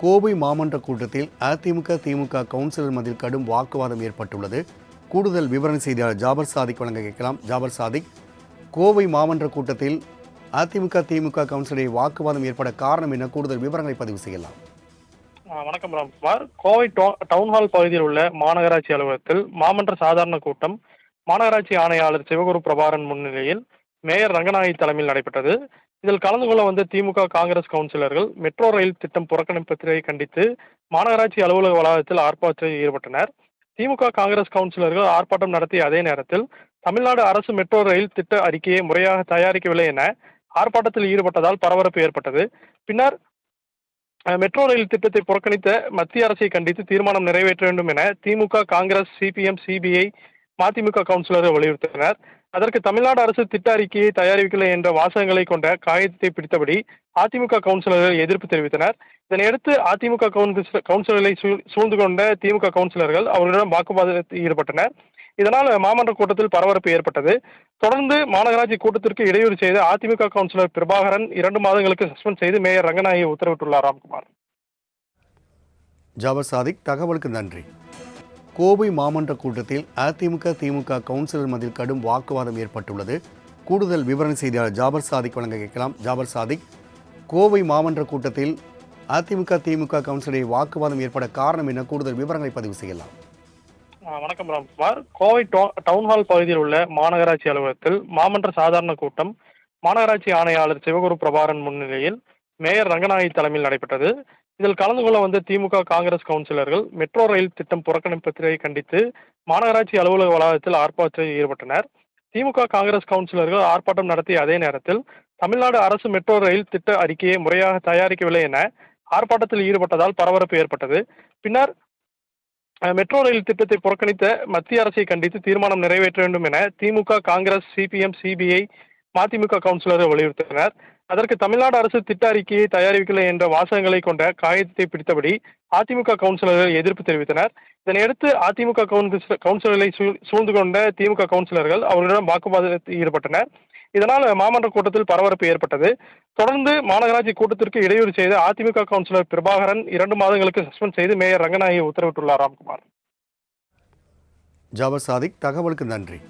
கோவை மாமன்ற கூட்டத்தில் அதிமுக திமுக கவுன்சிலர் மத்தியில் கடும் வாக்குவாதம் ஏற்பட்டுள்ளது. கூடுதல் விவரம் செய்தியாளர் ஜாபர் சாதிக் வழங்க கேட்கலாம். ஜாபர் சாதிக் கோவை மாமன்ற கூட்டத்தில் அதிமுக திமுக கவுன்சிலரை வாக்குவாதம் ஏற்பட காரணம் என்ன? கூடுதல் விவரங்களை பதிவு செய்யலாம். வணக்கம் ராம்குமார் கோவை டோ- டவுன் ஹால் பகுதியில் உள்ள மாநகராட்சி அலுவலகத்தில் மாமன்ற சாதாரண கூட்டம் மாநகராட்சி ஆணையாளர் சிவகுரு பிரபாரன் முன்னிலையில் மேயர் ரங்கநாயகி தலைமையில் நடைபெற்றது. இதில் கலந்து கொள்ள வந்த திமுக காங்கிரஸ் கவுன்சிலர்கள் மெட்ரோ ரயில் திட்டம் புறக்கணிப்பதை கண்டித்து மாநகராட்சி அலுவலக வளாகத்தில் ஆர்ப்பாட்டத்தில் ஈடுபட்டனர். திமுக காங்கிரஸ் கவுன்சிலர்கள் ஆர்ப்பாட்டம் நடத்திய அதே நேரத்தில் தமிழ்நாடு அரசு மெட்ரோ ரயில் திட்ட அறிக்கையை முறையாக தயாரிக்கவில்லை என ஆர்ப்பாட்டத்தில் ஈடுபட்டதால் பரபரப்பு ஏற்பட்டது. பின்னர் மெட்ரோ ரயில் திட்டத்தை புறக்கணித்த மத்திய அரசை கண்டித்து தீர்மானம் நிறைவேற்ற வேண்டும் என DMK Congress CPM CPI MDMK கவுன்சிலர்கள் வலியுறுத்தினர். அதற்கு தமிழ்நாடு அரசு திட்ட அறிக்கையை தயாரிக்கவில்லை என்ற வாசகங்களை கொண்ட காகிதத்தை பிடித்தபடி அதிமுக கவுன்சிலர்கள் எதிர்ப்பு தெரிவித்தனர். இதனையடுத்து அதிமுக கவுன்சில- கவுன்சிலர்களை சூழ்- சூழ்ந்து கொண்ட திமுக கவுன்சிலர்கள் அவர்களிடம் வாக்குவாதத்தில் ஈடுபட்டனர். இதனால் மாமன்ற கூட்டத்தில் பரபரப்பு ஏற்பட்டது. தொடர்ந்து மாநகராட்சி கூட்டத்திற்கு இடையூறு செய்த அதிமுக கவுன்சிலர் பிரபாகரன் இரண்டு மாதங்களுக்கு சஸ்பெண்ட் செய்து மேயர் ரங்கநாயகி உத்தரவிட்டுள்ளார். ராம்குமார். ஜாபர் சாதிக் தகவலுக்கு நன்றி. கோவை மாமன்ற கூட்டத்தில் அதிமுக திமுக கவுன்சிலர் மதில் கடும் வாக்குவாதம் ஏற்பட்டுள்ளது. கூடுதல் விவரண செய்தியாளர் ஜாபர் சாதிக் வழங்க கேட்கலாம். ஜாபர் சாதிக் கோவை மாமன்ற கூட்டத்தில் அதிமுக திமுக கவுன்சிலரை வாக்குவாதம் ஏற்பட காரணம் என்ன? கூடுதல் விவரங்களை பதிவு செய்யலாம். வணக்கம் ராம்குமார் கோவை டோ- டவுன் ஹால் பகுதியில் உள்ள மாநகராட்சி அலுவலகத்தில் மாமன்ற சாதாரண கூட்டம் மாநகராட்சி ஆணையாளர் சிவகுரு பிரபாரன் முன்னிலையில் மேயர் ரங்கநாயகி தலைமையில் நடைபெற்றது. இதில் கலந்து கொள்ள வந்த திமுக காங்கிரஸ் கவுன்சிலர்கள் மெட்ரோ ரயில் திட்டம் புறக்கணிப்பதை கண்டித்து மாநகராட்சி அலுவலக வளாகத்தில் ஆர்ப்பாட்டத்தில் ஈடுபட்டனர். திமுக காங்கிரஸ் கவுன்சிலர்கள் ஆர்ப்பாட்டம் நடத்திய அதே நேரத்தில் தமிழ்நாடு அரசு மெட்ரோ ரயில் திட்ட அறிக்கையை முறையாக தயாரிக்கவில்லை என ஆர்ப்பாட்டத்தில் ஈடுபட்டதால் பரபரப்பு ஏற்பட்டது. பின்னர் மெட்ரோ ரயில் திட்டத்தை புறக்கணித்த மத்திய அரசை கண்டித்து தீர்மானம் நிறைவேற்ற வேண்டும் என DMK Congress CPM CPI MDMK councillor வலியுறுத்தினர். அதற்கு தமிழ்நாடு அரசு திட்ட அறிக்கையை தயாரிக்கவில்லை என்ற வாசகங்களை கொண்ட காகிதத்தை பிடித்தபடி அதிமுக கவுன்சிலர்கள் எதிர்ப்பு தெரிவித்தனர். இதனையடுத்து அதிமுக கவுன்சிலர்களை சூழ்- சூழ்ந்து கொண்ட திமுக கவுன்சிலர்கள் அவர்களிடம் வாக்குவாதத்தில் ஈடுபட்டனர். இதனால் மாமன்ற கூட்டத்தில் பரபரப்பு ஏற்பட்டது. தொடர்ந்து மாநகராட்சி கூட்டத்திற்கு இடையூறு செய்த அதிமுக கவுன்சிலர் பிரபாகரன் இரண்டு மாதங்களுக்கு சஸ்பெண்ட் செய்து மேயர் ரங்கநாயகி உத்தரவிட்டுள்ளார். ராம்குமார். ஜாபர் சாதிக் தகவலுக்கு நன்றி.